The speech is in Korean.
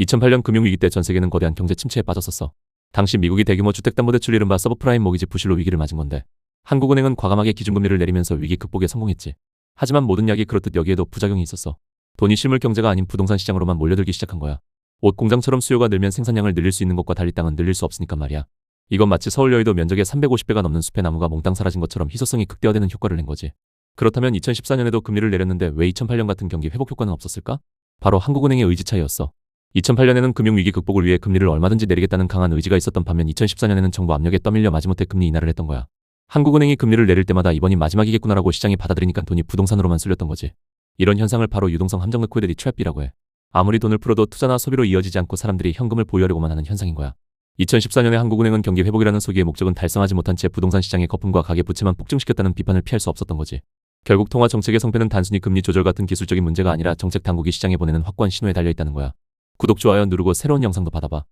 2008년 금융위기 때 전 세계는 거대한 경제 침체에 빠졌었어. 당시 미국이 대규모 주택담보대출 이른바 서브프라임 모기지 부실로 위기를 맞은 건데 한국은행은 과감하게 기준금리를 내리면서 위기 극복에 성공했지. 하지만 모든 약이 그렇듯 여기에도 부작용이 있었어. 돈이 실물 경제가 아닌 부동산 시장으로만 몰려들기 시작한 거야. 옷 공장처럼 수요가 늘면 생산량을 늘릴 수 있는 것과 달리 땅은 늘릴 수 없으니까 말이야. 이건 마치 서울 여의도 면적의 350배가 넘는 숲의 나무가 몽땅 사라진 것처럼 희소성이 극대화되는 효과를 낸 거지. 그렇다면 2014년에도 금리를 내렸는데 왜 2008년 같은 경기 회복 효과는 없었을까? 바로 한국은행의 의지 차이였어. 2008년에는 금융위기 극복을 위해 금리를 얼마든지 내리겠다는 강한 의지가 있었던 반면 2014년에는 정부 압력에 떠밀려 마지못해 금리 인하를 했던 거야. 한국은행이 금리를 내릴 때마다 이번이 마지막이겠구나라고 시장이 받아들이니까 돈이 부동산으로만 쏠렸던 거지. 이런 현상을 바로 유동성 함정 리퀴디티 트랩이라고 해. 아무리 돈을 풀어도 투자나 소비로 이어지지 않고 사람들이 현금을 보유하려고만 하는 현상인 거야. 2014년에 한국은행은 경기 회복이라는 소기의 목적은 달성하지 못한 채 부동산 시장의 거품과 가계 부채만 폭증시켰다는 비판을 피할 수 없었던 거지. 결국 통화 정책의 성패는 단순히 금리 조절 같은 기술적인 문제가 아니라 정책 당국이 시장에 보내는 확고한 신호에 달려 있다는 거야. 구독, 좋아요 누르고 새로운 영상도 받아봐.